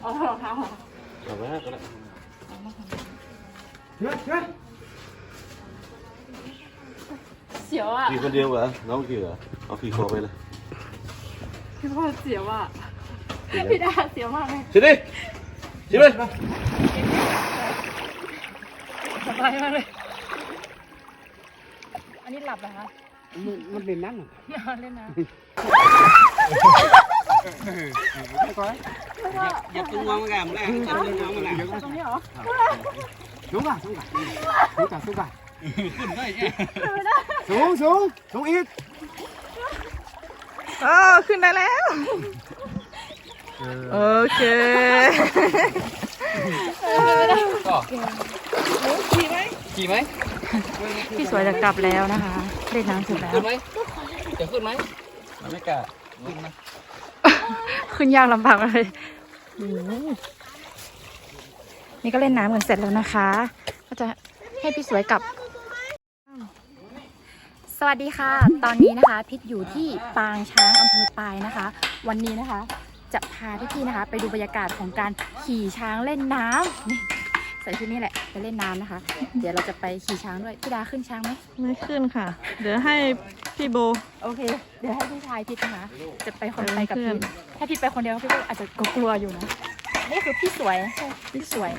เอารองเท้าเหรอเอาไว้ก็ได้เฮ้ยเฮ้ยเสียวอะขี่คนเดียวเหรอ น้องขี่เหรอ เอาขี่คอไปเลยพี่พ่อเสียวอะพี่ดาเสียวมากเลยชิดิชิไปสบายมากเลย อันนี้หลับเหรอคะ มันมันเป็นนั่นนอนเล่นนะอ ย่าตุ้งงงกันแล้วจะตุ้งงงกันแล้วตรงนี้เหรอสูงอะสูงอะสูงอะสูงอะขึ้นได้สูงสูงสูงอีกเออขึ้นได้แล้วโอเคขี่ไหมขี่ไหมพี่สวยจะกลับแล้วนะคะเล่นน้ำเสร็จแล้วขึ้นไหมจะขึ้นไหมมันไม่กล้าขึ้นนะ ขึ้นยากลำบากเลยนี่ก็เล่นน้ำกันเสร็จแล้วนะคะ ก็จะให้พี่สวยกลับ สวัสดีค่ะ ตอนนี้นะคะ พิษอยู่ที่ปางช้างอำเภอปายนะคะ วันนี้นะคะ จะพาพี่ๆนะคะ ไปดูบรรยากาศของการขี่ช้างเล่นน้ำ ใส่ชุดนี้แหละไปเล่นน้ำนะคะ เดี๋ยวเราจะไปขี่ช้างด้วยพี่ดาขึ้นช้างไหมไม่ขึ้นค่ะ เดี๋ยวให้พี่โบ โอเค เดี๋ยวให้พี่ชายพิษนะคะจะไปคนเออไปกับเพื่พี่อนถ้าพี่ไปคนเดียวพี่ก็อาจจะกลัวๆอยู่นะนี่คือพี่สวยพี่สวย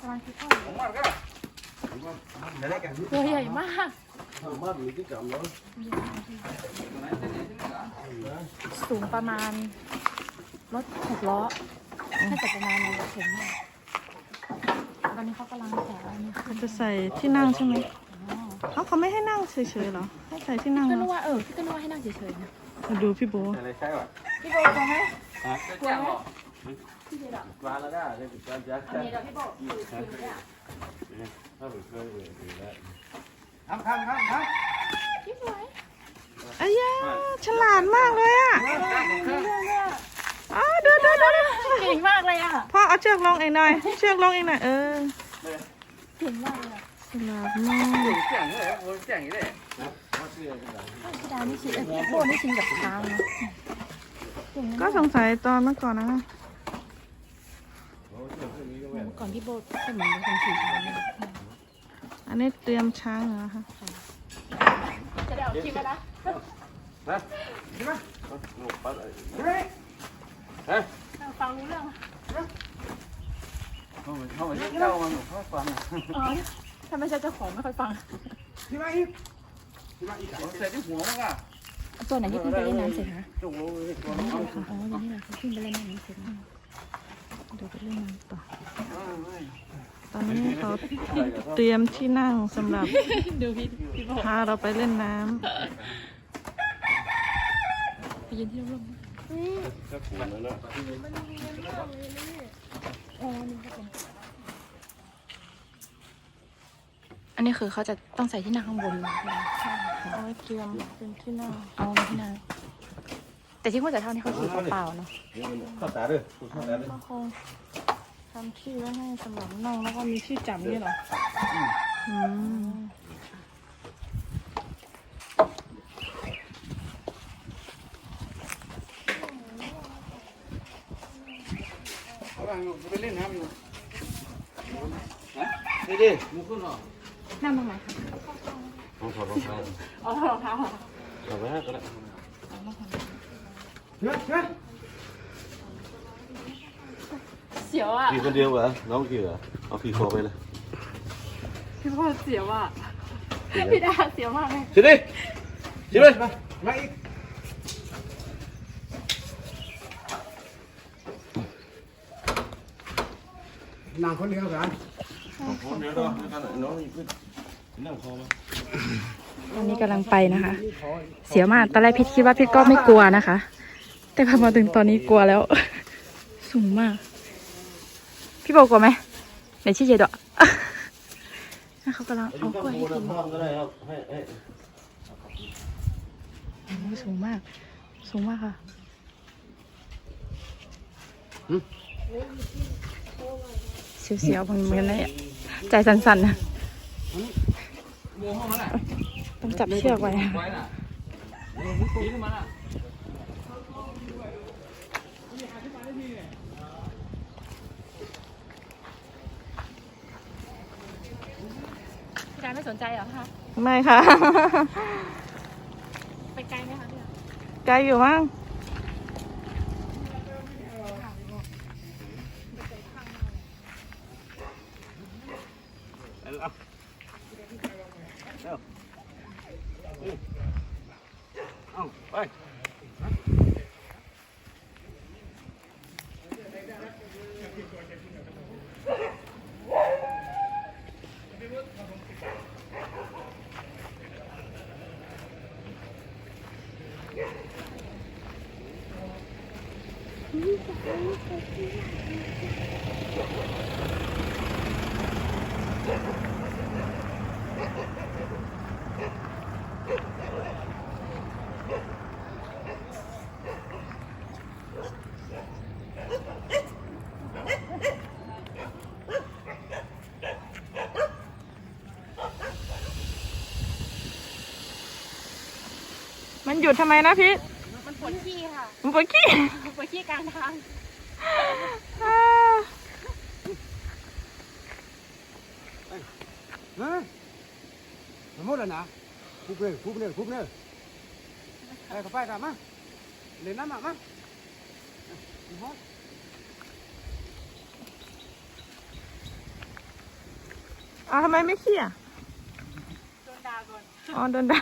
สมาธิเข้าตัวใหญ่มาก สูงประมาณรถหกล้อ น่าจะประมาณนั้นเข็นมากตอนนี้เขากำลังแถวนี่ขึ้นจะใส่ที่นั่งใช่ไหมเขาเขาไม่ให้นั่งเฉยๆเหรอ ให้ใส่ที่นั่งก็เหรนึอกว่าเออพี่ก็นึกว่าให้นั่งเฉยๆนะมาดูพี่โบอะไรใช่ป่ะพี่โบกลัวไหมกลัวไหมมาแล้วได้เลยปิดการจ้าอันนี้เดี๋ยวพี่โบถือถือเนี่ยถ้าผมเคยเห็นแล้วทำทำทำทำพี่สวยอ้ยาฉลาดมากเลยอะ อ๋อเดี๋ยวเดี๋ยวเดี๋ยวเก่งมากเลยอะพ่อเอาเชือกลงเองหน่อย เชือกลงเองหน่อยเออเก่งมากเลยอะฉลาดมากเสียงเลยโอ้เสียงเลยพี่ดานี่ชินเอ้ยพี่โบนี่ชินกับช้างนะเก่งก็มากสงสัยตอนเมื่อก่อนนะเมื่อก่อนพี่โบก็เหมือนเป็นคนขี่ช้างเลยอันนี้เตรียมช้างเหรอคะจะได้เอาคลิปแล้วนะ นะใช่ไหมหนูปัด ฮะฟังรู้เรื่องเขาเหมือนเขาเหมือนเจ้ามันเขาฟังอ๋อถ้าไม่ใช่เจ้าของไม่ค่อยฟังที่มาอีกที่มาอีกเสร็จที่หัวมั้งอะตัวไหนที่ขึ้นไปเล่นน้ำเสร็จคะจุกรู้เลยตัวอ๋น้อองค่ะอ๋ออย่างนี้แหละเขาขึ้นไปเล่นน้ำเสร็จแล้วเดี๋ยวไปเล่นน้ำต่อตอนนี้เขาเตรียมที่นั่งสำหรับดูพี่พี่โบพาเราไปเล่นน้ไปยืนที่ร่ม ก็ขวนแล้วเนาะๆอันนี้คือเขาจะต้องใส่ที่นั่งข้างบนนะำเอาไว้เตรียมเป็นที่นั่งเอาที่นั่งแต่ที่หัวใจเท่านี้เขาขี่เปล่าๆเนาะเข้าตาด้วยเข้าตาด้วยก็คงทำที่ไว้ให้สำหรับนั่งแล้วก็มีที่จับนี่เหรออืม เขากำลังไปเล่นน้ำอยู่นี่ดิมุกขึ้นหรอนั่งตรงไหนคะลองถอดรองเท้าเอารองเท้าเหรอเอาไว้ก็ได้เฮ้ยเฮ้ยเสียวอะขี่คนเดียวเหรอ น้องขี่เหรอ เอาขี่คอไปเลยพี่พ่อเสียวอะพี่ดาเสียวมากเลยชิดิชิไปมาอีก นางคนเดียวกันคนเดียวก็น้องขึ้นนั่งคอมาตอนนี้กำลังไปนะคะ เสียวมากตอนแรกพิดคิดว่าพิดก็ไม่กลัวนะคะ แต่พอมาถึงตอนนี้กลัวแล้ว สูงมาก พี่โบกลัวไหมไหนชี้เจดอะน่าเขากำลังเอากล้วยให้กินพ่อก็ได้ครับให้ให้โอ้สูงมาก สูงมากค่ะ เสียวๆเหมือนเหมือนเลยอะใจสั่นๆนะต้องจับเชือกไว้ค่ะไว้น่ะนี่ขึ้นมาน่ะพี่ดาไม่สนใจเหรอคะ ไม่ค่ะ ไปไกลไหมคะพี่ดาไกลอยู่มั้ง Yeah. ยุดทำไมนะพี่มันปวดขี้ค่ะมันปวดขี้ปวดขี้กลางทางอ่าฮะมันหมดแล้วนะคุบเลยคุบเลยคุบเลยไปเข้าไปกันมาเล่นน้ำมามาฮะอ้าวทำไมไม่ขี้อะโดนด่าก่อนอ๋อโดนด่า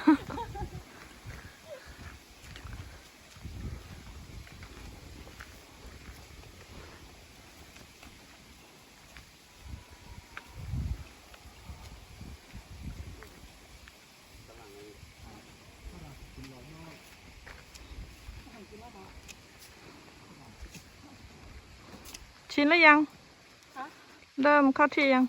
ชินแล้วยัง เริ่มเข้าที่ยัง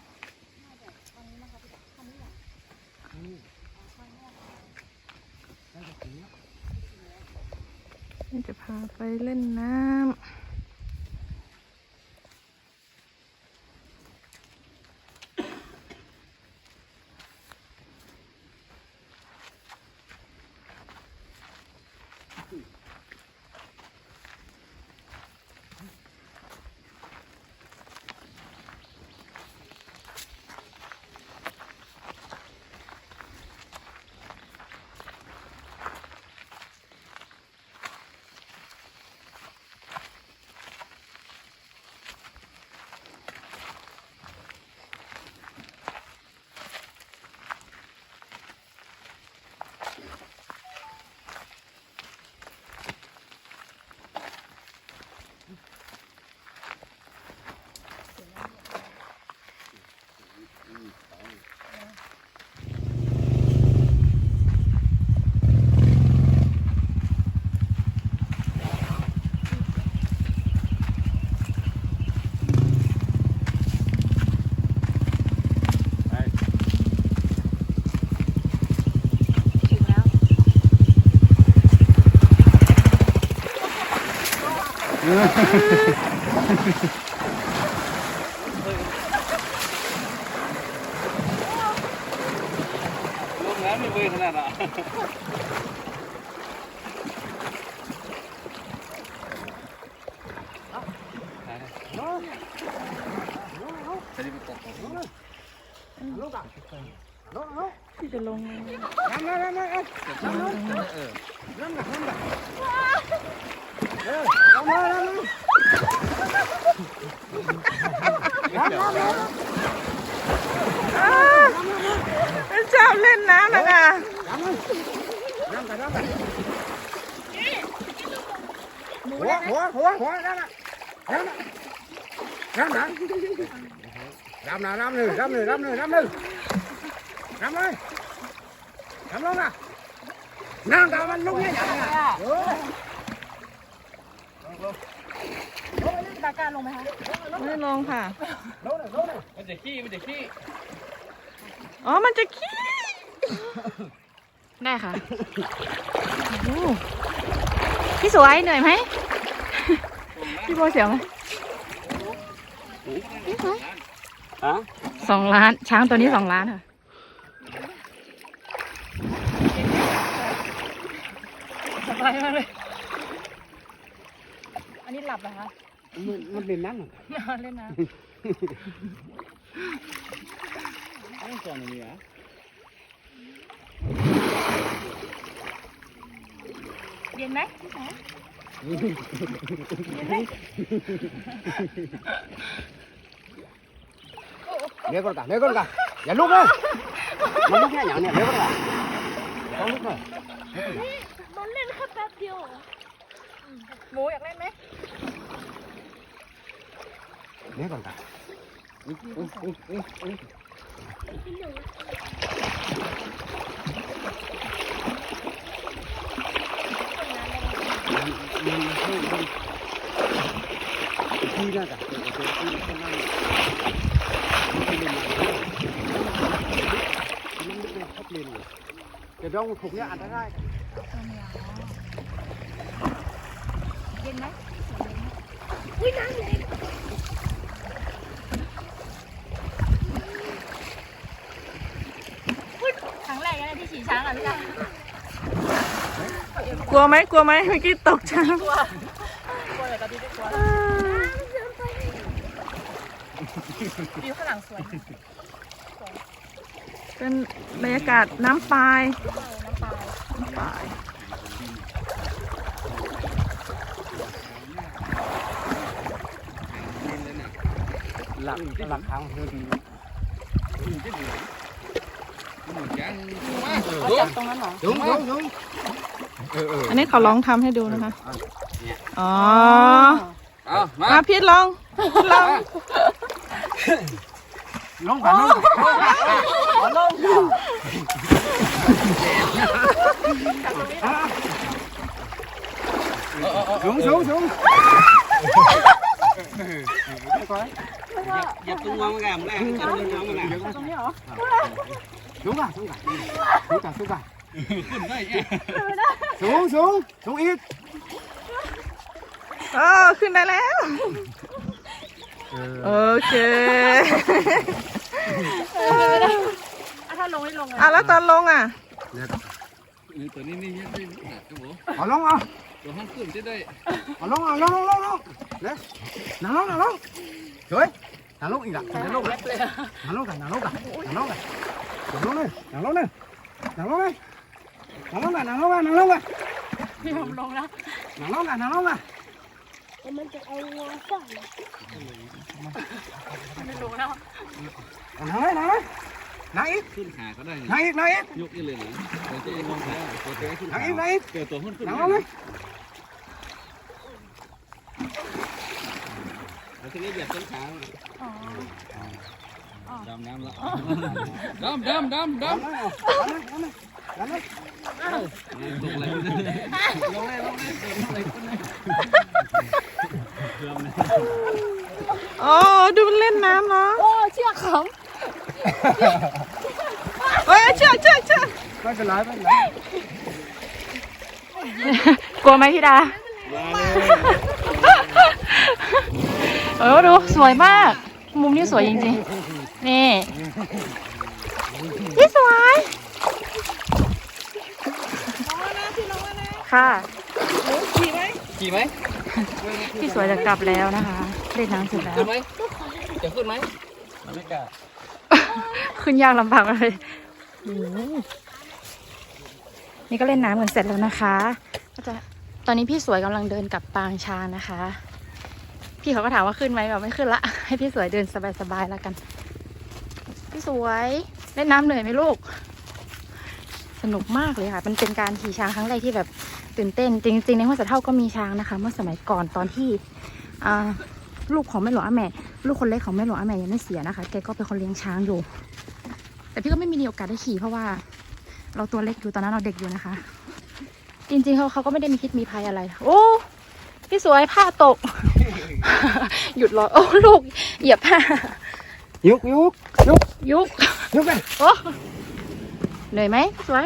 我还没喂回来呢。 หัวหัวหัวนั่นนะนั่นน่ะนั่นึ่ะดำน่ะดำเลยดำเลยดำเลยดำเลยดำเลยดำลงนะนั่งดำมันลุกเนี่ยอย่างเงี้ยเออลงตาการลงไหมคะไม่ลงค่ะลงเลยลงเลยมันจะขี้มันจะขี้อ๋อ มันจะขี้ ได้ค่ะ พี่สวยเหนื่อยไหม โบเสียวไหมพี่สวยฮะสองล้าน ช้างตัวนี้สองล้านค่ะสบายมากเลย อันนี้หลับเหรอคะ มันมันเป็นนั่นเล่นน้นั่นก่อนนี่อะำเย็นไหม เดี๋ยวก่อนกันเดี๋ยวก่อนกันอย่าลุกเลยมันลุกแค่อย่างเนี้ยเดี๋ยวก่อนกันต้องลุกเลยมันเล่นแค่แป๊บเดียวหมูอยากเล่นไหมเดี๋ยวก่อนกันที่นั่นกันที่นั่นเดี๋ยวต้ยอันตราย เย็นไหมอุ้ยน้ำแรงครั้งแรกนะที่ขี่ช้างอะพี่ดากลัวไหมกลัวไหมเมื่อกี้ตกช้าง กลัว กลัวอะไรกับพี่ไม่กลัว วิวข้างหลังสวยมากเป็นบรรยากาศน้ำปลายน้ำปลาน้ำปลายหลักหลักทางคือเขาจับตรงนั้นเหรอ đúng đúng đúng อันนี้เขาลองทำให้ดูนะคะ อ๋อ ờ มาพีทลองพีทลอง lông cả lông lông xuống xuống xuống dập tung ngon gà một cái cho lên ngon nè ตรงนี้เหรอ xuống à xuống à xuống à xuống à xuống xuống xuống ít เออขึ้นได้แล้ว โอเคอะถ้าลงให้ลงเลยอะแล้วตอนลงอะตัวนี้นี่ยังได้ครับผม ở lông à ตัวห้องขึ้นจะได้ ở lông à lông lông lông lông đấy nằm lông nằm lông trời nằm lông ý là nằm lông nằm lông cả nằm lông cả nằm lông cả nằm lông này nằm lông này nằm lông này nằm lông cả nằm lông cả nằm lông cả พี่ผมลงแล้ว nằm lông cả nằm lông cả แต่มันจะเอางาสั่งไม่ลงแล้ว nằm đấy nằm đấy nằm ít ขึ้นขาก็ได้ nằm ít nằm ít ยกได้เลยนะเดี๋ยวจะเองลงขาตัวเต้ขึ้น nằm ขา ít nằm ít เกิดตัวห้องขึ้น nằm lông đấy แล้วทีนี้เหยียบต้นขาดำน้ำแล้วดำดำดำดำ ตกอะไรลงเลยลงเลยลงเลยขึ้นเลยอ๋อดูมันเล่นน้ำเนาะโอ้เชือกขเฮ้ยเชือกเชือกเชือกไม่เป็นไรไม่เป็นไรกลัวไหมพี่ดาเออดูสวยมาก มุมนี้สวยจริงๆ นี่พี่สวย ค่ะขี่ไหมพี่สวยจะกลับแล้วนะคะเล่นน้ำเสร็จแล้วขึ้นไหมจะขึ้นไหมไม่กล้าขึ้นยากลำบากเลยโอ้โหนี่ก็เล่นน้ำกันเสร็จแล้วนะคะก็จะตอนนี้พี่สวยกำลังเดินกลับปางช้างนะคะ พี่เขาก็ถามว่าขึ้นไหมแบบไม่ขึ้นละให้พี่สวยเดินสบายๆแล้วกัน พี่สวยเล่นน้ำเหนื่อยไหมลูก สนุกมากเลยค่ะ มันเป็นการขี่ช้างครั้งแรกที่แบบตื่นเต้น จริง ๆ ในห้วยสะเท่าก็มีช้างนะคะ เมื่อสมัยก่อนตอนที่อ่าลูกของแม่หลวงอาแม่ ลูกคนเล็กของแม่หลวงอาแม่ยังไม่เสียนะคะ แกก็เป็นคนเลี้ยงช้างอยู่ แต่พี่ก็ไม่มีโอกาสได้ขี่เพราะว่า เราตัวเล็กอยู่ตอนนั้นเราเด็กอยู่นะคะ จริงๆเขาเขาก็ไม่ได้มีพิษมีภัยอะไร โอ้พี่สวยผ้าตก หยุดรอโอ้ลูกเหยียบผ้ายุกยุกยุกยุกยุกไปโอ้ เหนื่อยไหมพี่สวย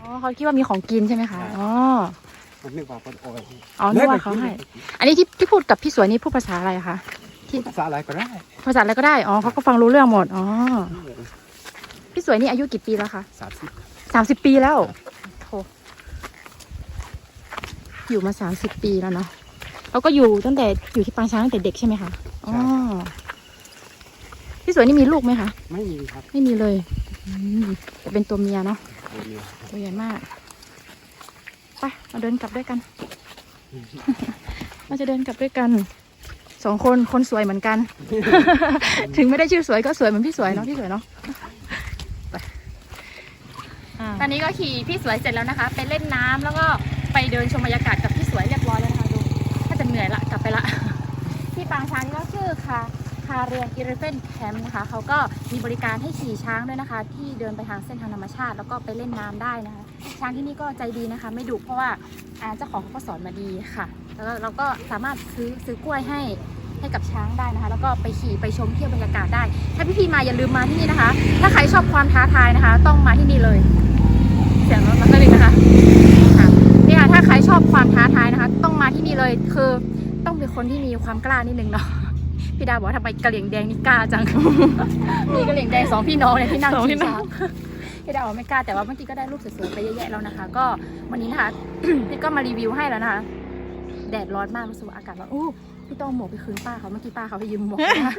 อ๋อเขาคิดว่ามีของกินใช่ไหมคะ อ๋อมันนึกว่าเป็นโอ้ยอ๋อนึกว่าเขาให้ อันนี้ที่ที่พูดกับพี่สวยนี่พูดภาษาอะไรคะภาษาอะไรก็ได้ ภาษาอะไรก็ได้ อ๋อเขาก็ฟังรู้เรื่องหมด อ๋อ พี่พี่สวยนี่อายุกี่ปีแล้วคะสามสิบสามสิบปีแล้วโถอยู่มาสามสิบปีแล้วเนาะ เราก็อยู่ตั้งแต่อยู่ที่ปางช้างตั้งแต่เด็กใช่ไหมคะอ๋อพี่สวยนี่มีลูกไหมคะ ไม่มีครับ ไม่มีเลยอืมแต่เป็นตัวเมียเนาะตัวเดียวตัวใหญ่มากไปมาเดินกลับด้วยกัน เราจะเดินกลับด้วยกันสองคนคนสวยเหมือนกัน ถึงไม่ได้ชื่อสวยก็สวยเหมือนพี่สวยเนาะพี่สวยเนาะไปตอนนี้ก็ขี่พี่สวยเสร็จแล้วนะคะ ไปเล่นน้ำแล้วก็ไปเดินชมบรรยากาศกับพี่สวยเรียบร้อยแล้ว เหนื่อยละกลับไปละ ที่ปางช้างก็ชื่อคาคาเรียนอีเรเฟนแคมป์นะคะเขาก็มีบริการให้ขี่ช้างด้วยนะคะ ที่เดินไปทางเส้นทางธรรมชาติแล้วก็ไปเล่นน้ำได้นะคะ ช้างที่นี่ก็ใจดีนะคะ ไม่ดุเพราะว่าอาเจ้าของเขาก็สอนมาดีค่ะ แล้วเราก็สามารถซื้อซื้อกล้วยให้ให้กับช้างได้นะคะ แล้วก็ไปขี่ไปชมเที่ยวบรรยากาศได้ ถ้าพี่ๆมาอย่าลืมมาที่นี่นะคะ ถ้าใครชอบความท้าทายนะคะ ต้องมาที่นี่เลย เสียงรถมาสักนิดนะคะ ใครชอบความท้าทายนะคะ ต้องมาที่นี่เลยคือต้องเป็นคนที่มีความกล้านิดนึงเนาะพี่ดาบอกว่าทำไมกะเหลี่ยงแดงนี่กล้าจัง มีกะเหลี่ยงแดงสองพี่น้องเนี่ยที่นั่งขี่ช้างพี่ดาวบอกไม่กล้าแต่ว่าเมื่อกี้ก็ได้รูปสวยๆไปเยอะแยะแล้วนะคะ ก็วันนี้นะคะพี่ก็มารีวิวให้แล้วนะคะ แดดร้อนมากรู้สึกว่าอากาศร้อนอู้ พี่ต้องเอาหมวกไปคืนป้าเขาเมื่อกี้ป้าเขาให้ยืมหมวกนะคะ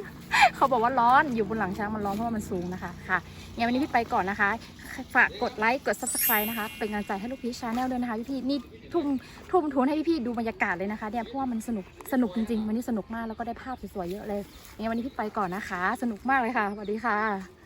เขาบอกว่าร้อนอยู่บนหลังช้างมันร้อนเพราะว่ามันสูงนะคะค่ะงั้นวันนี้พี่ไปก่อนนะคะ ฝากกดไลค์กด subscribe นะคะ เป็นกำลังใจให้ลูกพีชชาแนลด้วยนะคะพี่ๆนี่ทุ่มทุ่มทุนให้พี่ๆดูบรรยากาศเลยนะคะเนี่ยเพราะว่ามันสนุกสนุกจริงๆ วันนี้สนุกมากแล้วก็ได้ภาพสวยๆเยอะเลยงั้นวันนี้พี่ไปก่อนนะคะ สนุกมากเลยค่ะสวัสดีค่ะ